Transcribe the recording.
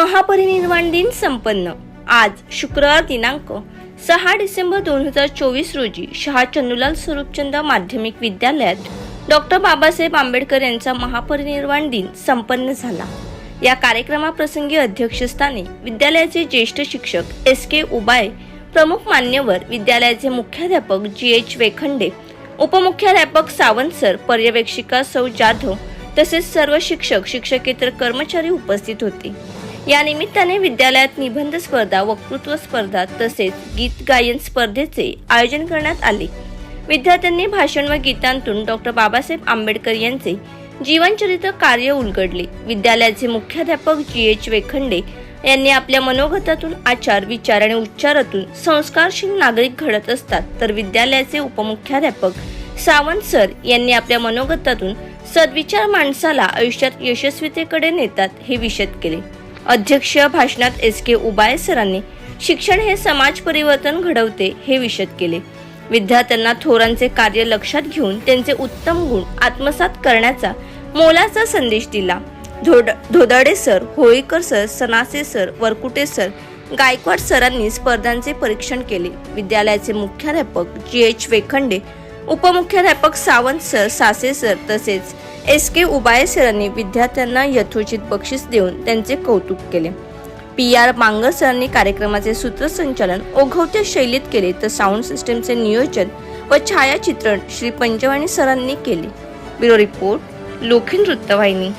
महापरिनिर्वाण दिन संपन्न. आज शुक्रवार दिनांक सहा डिसेंबर दोन हजार चोवीस रोजी शहा चंदुलाल स्वरूपचंद माध्यमिक विद्यालयात डॉक्टर बाबासाहेब आंबेडकर यांचा महापरिनिर्वाण दिन संपन्न झाला. या कार्यक्रमाप्रसंगी अध्यक्षस्थानी विद्यालयाचे ज्येष्ठ शिक्षक एस के उबाय प्रमुख मान्यवर विद्यालयाचे मुख्याध्यापक जी एच वेखंडे उपमुख्याध्यापक सावंत सर पर्यवेक्षिका सौ जाधव तसेच सर्व शिक्षक शिक्षकेतर कर्मचारी उपस्थित होते. या निमित्ताने विद्यालयात निबंध स्पर्धा वक्तृत्व स्पर्धा तसेच गीत गायन स्पर्धेचे आयोजन करण्यात आले. विद्यार्थ्यांनी भाषण व गीतांतून डॉक्टर बाबासाहेब आंबेडकर यांचे जीवनचरित्र कार्य उलगडले. विद्यालयाचे मुख्याध्यापक जी एच वेखंडे यांनी आपल्या मनोगतातून आचार विचार आणि उच्चारातून संस्कारशील नागरिक घडत असतात. तर विद्यालयाचे उपमुख्याध्यापक सावंत सर यांनी आपल्या मनोगतातून सद्विचार माणसाला आयुष्यात यशस्वीतेकडे नेतात हे विशद केले. अध्यक्ष भाषणात एस के उबाळे सरांनी शिक्षण हे समाज परिवर्तन घडवते हे विशद केले. विद्यार्थ्यांना थोरांचे कार्य लक्षात घेऊन त्यांचे उत्तम गुण आत्मसात करण्याचा मोलाचा संदेश दिला. धोड Dhodade sir Holikar sir Sanase sir Varkute sir Gaikwad सरांनी स्पर्धांचे परीक्षण केले. विद्यालयाचे मुख्याध्यापक जी एच वेखंडे उपमुख्याध्यापक सावंत सर सासे सर तसेच एस के उबाळे सरांनी विद्यार्थ्यांना यथोचित बक्षीस देऊन त्यांचे कौतुक केले. पी आर मांगर सरांनी कार्यक्रमाचे सूत्रसंचालन ओघवत्या शैलीत केले तर साऊंड सिस्टीमचे नियोजन व छायाचित्रण श्री पंचवाणी सरांनी केले. ब्युरो रिपोर्ट लोखीन वृत्तवाहिनी.